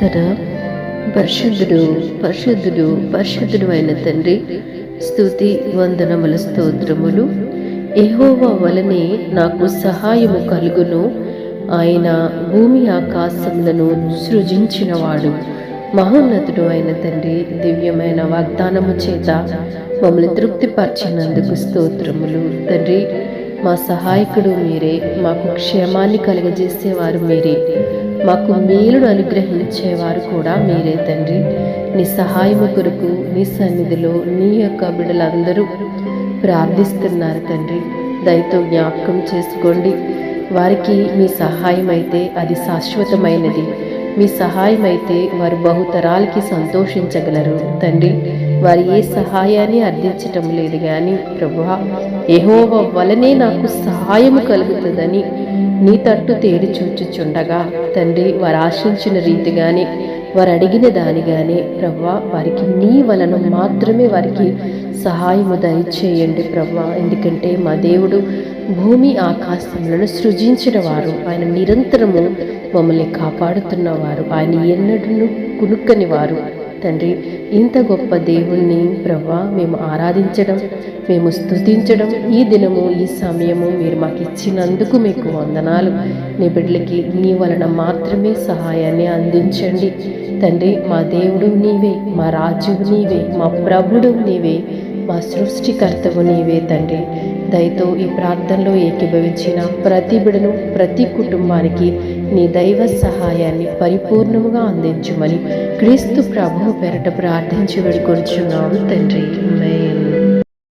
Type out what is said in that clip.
ప్రార్థన పరిశుద్ధుడు పరిశుద్ధుడు పరిశుద్ధుడు అయిన తండ్రి స్థుతి వందనముల స్తోత్రములు. ఎహోవా వలనే నాకు సహాయము కలుగును. ఆయన భూమి ఆకాశములను సృజించినవాడు. మహోన్నతుడు అయిన తండ్రి దివ్యమైన వాగ్దానము చేత మమ్మల్ని తృప్తిపరిచినందుకు స్తోత్రములు. తండ్రి మా సహాయకుడు మీరే మాకు క్షేమాన్ని కలుగజేసేవారు మీరే. మాకు మేలును అనుగ్రహించేవారు కూడా మీరే తండ్రి. నీ సహాయము కొరకు నీ సన్నిధిలో నీ యొక్క బిడ్డలందరూ ప్రార్థిస్తున్నారు తండ్రి. దయతో జ్ఞాపకం చేసుకోండి. వారికి మీ సహాయం అయితే అది శాశ్వతమైనది. మీ సహాయం అయితే వారు బహుతరాలకి సంతోషించగలరు. తండ్రి వారు ఏ సహాయాన్ని అర్థించటం లేదు కానీ ప్రభువా ఏహోవ వలనే నాకు సహాయము కలుగుతుందని నీ తట్టు తేడి చూచుచుండగా తండ్రి వారు ఆశించిన రీతిగానే వారు అడిగిన దానిగానే ప్రవ్వా వారికి నీ వలన మాత్రమే వారికి సహాయము దయచేయండి ప్రభా ఎందుకంటే మా దేవుడు భూమి ఆకాశములను సృజించిన వారు. ఆయన నిరంతరము మమ్మల్ని కాపాడుతున్నవారు ఆయన ఎన్నడూ కునుక్కని వారు. తండ్రి ఇంత గొప్ప దేవుణ్ణి ప్రభా మేము ఆరాధించడం మేము స్తుతించడం ఈ దినము ఈ సమయము మీరు మాకు ఇచ్చినందుకు మీకు వందనాలు. నీ బిడ్డలకి నీ వలన మాత్రమే సహాయాన్ని అందించండి. తండ్రి మా దేవుడు నీవే మా రాజువు నీవే మా ప్రభుడు నీవే మా సృష్టికర్తవు నీవే తండ్రి. దయతో ఈ ప్రార్థనలో ఏకీభవించిన ప్రతి బిడను ప్రతి కుటుంబానికి నీ దైవ సహాయాన్ని పరిపూర్ణముగా అందించుమని క్రీస్తు ప్రభువు పెరట ప్రార్థించి వేడుకొంచున్నాము తండ్రి.